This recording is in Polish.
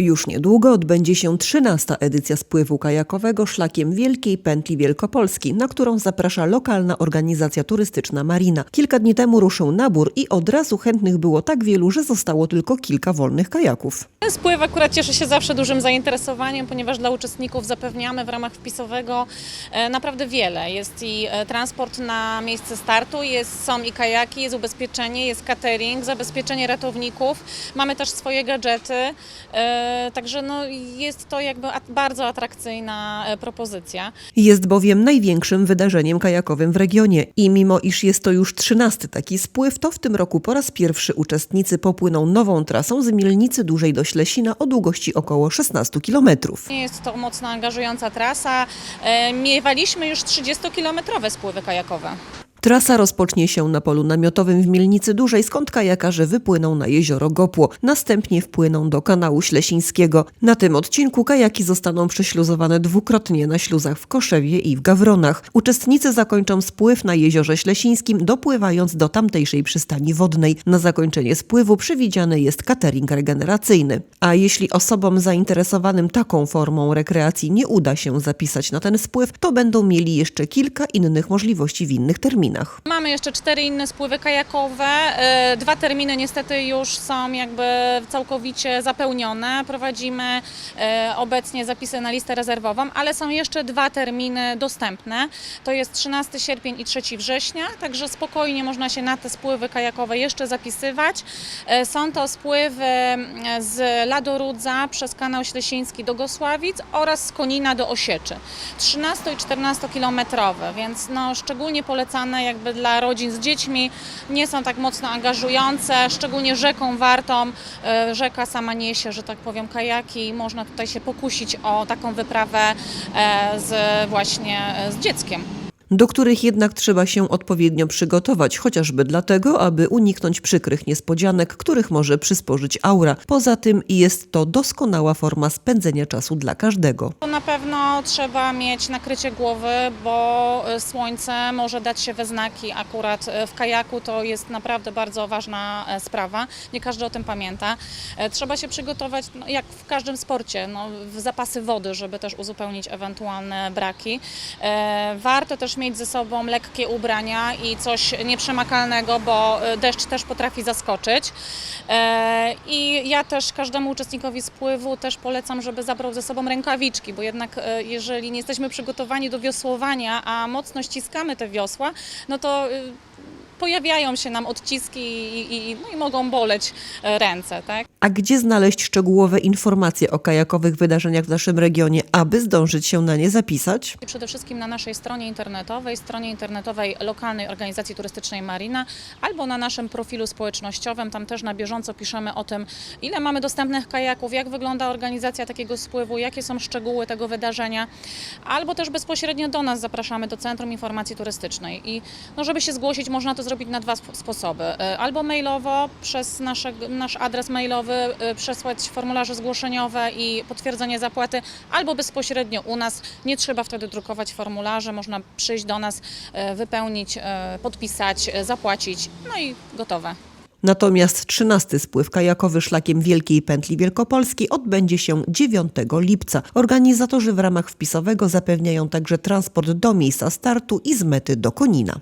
Już niedługo odbędzie się 13. edycja spływu kajakowego szlakiem Wielkiej Pętli Wielkopolski, na którą zaprasza lokalna organizacja turystyczna Marina. Kilka dni temu ruszył nabór i od razu chętnych było tak wielu, że zostało tylko kilka wolnych kajaków. Ten spływ akurat cieszy się zawsze dużym zainteresowaniem, ponieważ dla uczestników zapewniamy w ramach wpisowego e, naprawdę wiele. Jest i e, transport na miejsce startu, jest, są i kajaki, jest ubezpieczenie, jest catering, zabezpieczenie ratowników. Mamy też swoje gadżety, e, także no, jest to jakby bardzo atrakcyjna e, propozycja. Jest bowiem największym wydarzeniem kajakowym w regionie i mimo iż jest to już 13 taki spływ, to w tym roku po raz pierwszy uczestnicy popłyną nową trasą z Mielnicy Dużej do Ślesina o długości około 16 kilometrów. Nie jest to mocno angażująca trasa. E, Miewaliśmy już 30-kilometrowe spływy kajakowe. Trasa rozpocznie się na polu namiotowym w Mielnicy Dużej, skąd kajakarze wypłyną na jezioro Gopło. Następnie wpłyną do kanału Ślesińskiego. Na tym odcinku kajaki zostaną prześluzowane dwukrotnie na śluzach w Koszewie i w Gawronach. Uczestnicy zakończą spływ na jeziorze Ślesińskim, dopływając do tamtejszej przystani wodnej. Na zakończenie spływu przewidziany jest catering regeneracyjny. A jeśli osobom zainteresowanym taką formą rekreacji nie uda się zapisać na ten spływ, to będą mieli jeszcze kilka innych możliwości w innych terminach. Mamy jeszcze cztery inne spływy kajakowe. E, Dwa terminy niestety już są jakby całkowicie zapełnione. Prowadzimy e, obecnie zapisy na listę rezerwową, ale są jeszcze dwa terminy dostępne. To jest 13 sierpień i 3 września, także spokojnie można się na te spływy kajakowe jeszcze zapisywać. E, Są to spływy z Ladorudza przez kanał Ślesiński do Gosławic oraz z Konina do Osieczy. 13 i 14 kilometrowe, więc no, szczególnie polecane jakby dla rodzin z dziećmi, nie są tak mocno angażujące, szczególnie rzeką wartą. E, Rzeka sama niesie, że tak powiem, kajaki i można tutaj się pokusić o taką wyprawę e, z właśnie e, z dzieckiem. Do których jednak trzeba się odpowiednio przygotować, chociażby dlatego, aby uniknąć przykrych niespodzianek, których może przysporzyć aura. Poza tym jest to doskonała forma spędzenia czasu dla każdego. Na pewno trzeba mieć nakrycie głowy, bo e, słońce może dać się we znaki. Akurat e, w kajaku to jest naprawdę bardzo ważna e, sprawa. Nie każdy o tym pamięta. E, Trzeba się przygotować, no, jak w każdym sporcie, no, w zapasy wody, żeby też uzupełnić ewentualne braki. E, Warto też mieć ze sobą lekkie ubrania i coś nieprzemakalnego, bo e, deszcz też potrafi zaskoczyć. E, I ja też każdemu uczestnikowi spływu też polecam, żeby zabrał ze sobą rękawiczki, bo jednak e, jeżeli nie jesteśmy przygotowani do wiosłowania, a mocno ściskamy te wiosła, no to pojawiają się nam odciski i, i, no i mogą boleć e, ręce, tak? A gdzie znaleźć szczegółowe informacje o kajakowych wydarzeniach w naszym regionie, aby zdążyć się na nie zapisać? Przede wszystkim na naszej stronie internetowej, stronie internetowej lokalnej organizacji turystycznej Marina albo na naszym profilu społecznościowym. Tam też na bieżąco piszemy o tym, ile mamy dostępnych kajaków, jak wygląda organizacja takiego spływu, jakie są szczegóły tego wydarzenia, albo też bezpośrednio do nas zapraszamy do Centrum Informacji Turystycznej. I no, żeby się zgłosić, można to zrobić na dwa sp- sposoby. E, Albo mailowo, przez nasze, nasz adres mailowy, e, przesłać formularze zgłoszeniowe i potwierdzenie zapłaty, albo bezpośrednio u nas. Nie trzeba wtedy drukować formularze, można przyjść do nas, e, wypełnić, podpisać, zapłacić, no i gotowe. Natomiast 13 spływ kajakowy szlakiem Wielkiej Pętli Wielkopolskiej odbędzie się 9 lipca. Organizatorzy w ramach wpisowego zapewniają także transport do miejsca startu i z mety do Konina.